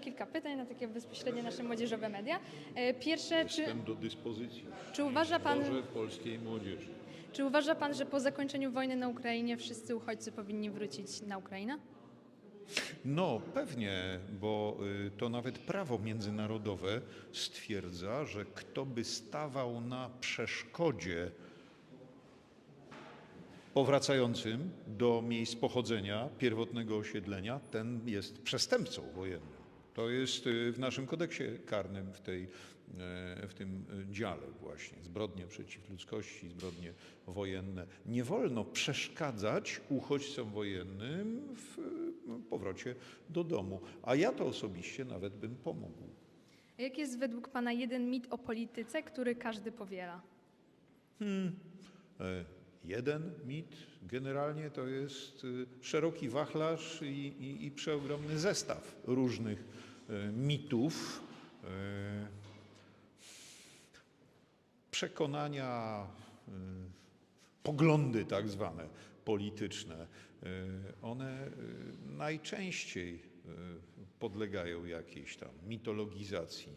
kilka pytań na takie bezpośrednie nasze młodzieżowe media. E, Pierwsze, czy, Jestem do dyspozycji. czy uważa pan... Polskiej młodzieży. Czy uważa Pan, że po zakończeniu wojny na Ukrainie wszyscy uchodźcy powinni wrócić na Ukrainę? No, pewnie, bo y, to nawet prawo międzynarodowe stwierdza, że kto by stawał na przeszkodzie powracającym do miejsc pochodzenia, pierwotnego osiedlenia, ten jest przestępcą wojennym. To jest y, w naszym kodeksie karnym w, tej, e, w tym y, dziale właśnie. Zbrodnie przeciw ludzkości, zbrodnie wojenne. Nie wolno przeszkadzać uchodźcom wojennym w y, powrocie do domu. A ja to osobiście nawet bym pomógł. A Jaki jest według Pana jeden mit o polityce, który każdy powiela? E, Jeden mit generalnie to jest y, szeroki wachlarz i, i, i przeogromny zestaw różnych e, mitów, e, przekonania, y, poglądy tak zwane polityczne. E, One najczęściej podlegają jakiejś tam mitologizacji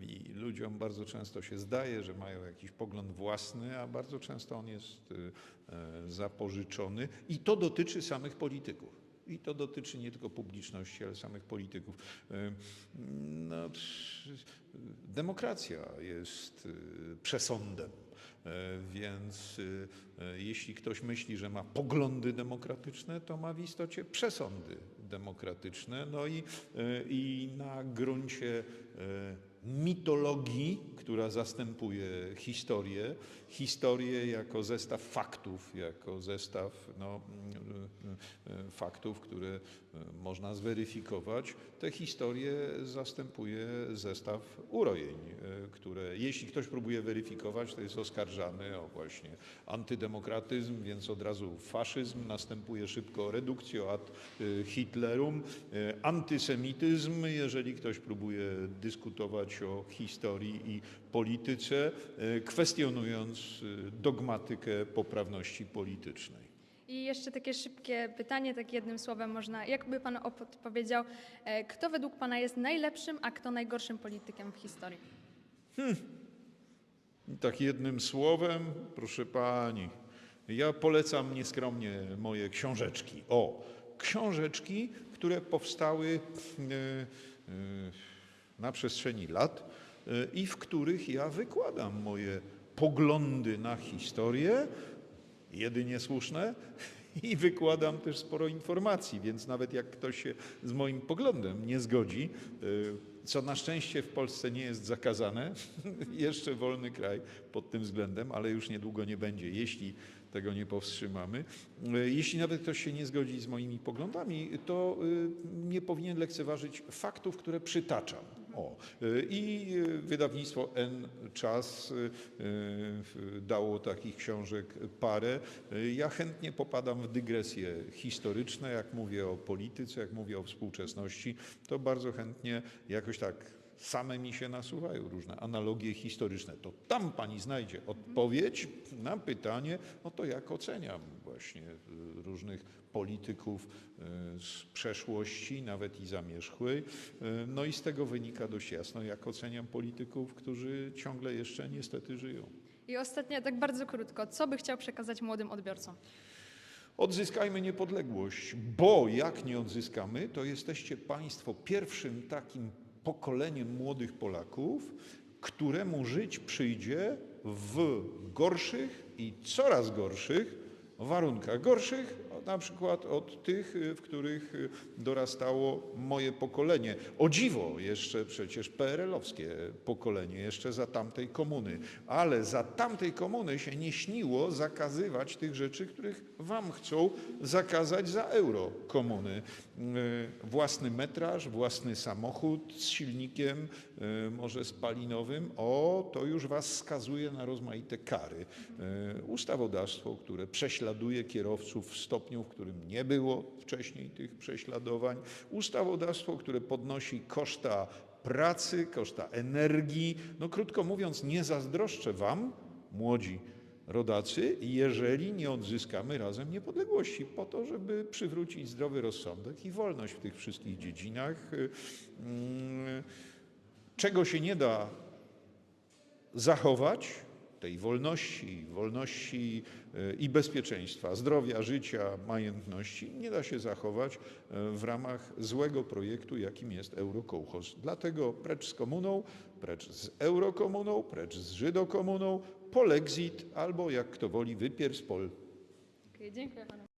i, e, ludziom bardzo często się zdaje, że mają jakiś pogląd własny, a bardzo często on jest e, zapożyczony i to dotyczy samych polityków. I to dotyczy nie tylko publiczności, ale samych polityków. No, demokracja jest y, przesądem. E, Więc y, jeśli ktoś myśli, że ma poglądy demokratyczne, to ma w istocie przesądy demokratyczne. No i, i na gruncie mitologii, która zastępuje historię, historię jako zestaw faktów, jako zestaw no, faktów, które e, można zweryfikować, tę historię zastępuje zestaw urojeń, e, które jeśli ktoś próbuje weryfikować, to jest oskarżany o właśnie antydemokratyzm, więc od razu faszyzm, następuje szybko reductio ad e, Hitlerum, antysemityzm, jeżeli ktoś próbuje dyskutować o historii i polityce, e, kwestionując e, dogmatykę poprawności politycznej. I jeszcze takie szybkie pytanie, tak jednym słowem można, jak by Pan odpowiedział, e, kto według Pana jest najlepszym, a kto najgorszym politykiem w historii? I Tak jednym słowem, proszę pani, ja polecam nieskromnie moje książeczki. O, książeczki, które powstały e, e, na przestrzeni lat e, i w których ja wykładam moje poglądy na historię, jedynie słuszne, i wykładam też sporo informacji, więc nawet jak ktoś się z moim poglądem nie zgodzi, y, co na szczęście w Polsce nie jest zakazane, jeszcze wolny kraj pod tym względem, ale już niedługo nie będzie, jeśli tego nie powstrzymamy. Y, Jeśli nawet ktoś się nie zgodzi z moimi poglądami, to y, nie powinien lekceważyć faktów, które przytaczam. O, y, I y, wydawnictwo N Czas y, dało takich książek parę. Ja chętnie popadam w dygresje historyczne, jak mówię o polityce, jak mówię o współczesności, to bardzo chętnie jakoś tak same mi się nasuwają różne analogie historyczne. To tam pani znajdzie odpowiedź na pytanie, no to jak oceniam właśnie y, różnych polityków y, z przeszłości, nawet i zamierzchłej. Y, No i z tego wynika dość jasno, jak oceniam polityków, którzy ciągle jeszcze niestety żyją. I ostatnie, tak bardzo krótko, co by chciał przekazać młodym odbiorcom? Odzyskajmy niepodległość, bo jak nie odzyskamy, to jesteście Państwo pierwszym takim pokoleniem młodych Polaków, któremu żyć przyjdzie w gorszych i coraz gorszych warunkach. Gorszych na przykład od tych, y, w których y, dorastało moje pokolenie. O dziwo, jeszcze przecież PRL-owskie pokolenie, jeszcze za tamtej komuny. Ale za tamtej komuny się nie śniło zakazywać tych rzeczy, których wam chcą zakazać za euro komuny. Y, Własny metraż, własny samochód z silnikiem, może spalinowym. O, to już was skazuje na rozmaite kary. Ustawodawstwo, które prześladuje kierowców w stopniu, w którym nie było wcześniej tych prześladowań. Ustawodawstwo, które podnosi koszta pracy, koszta energii. No krótko mówiąc, nie zazdroszczę wam, młodzi rodacy, jeżeli nie odzyskamy razem niepodległości, po to, żeby przywrócić zdrowy rozsądek i wolność w tych wszystkich dziedzinach, mm, czego się nie da zachować tej wolności, wolności y, i bezpieczeństwa, zdrowia, życia, majętności nie da się zachować y, w ramach złego projektu, jakim jest eurokołchoz. Dlatego precz z komuną, precz z eurokomuną, precz z żydokomuną, polexit albo jak kto woli wypier z pol. Okej, dziękuję panu.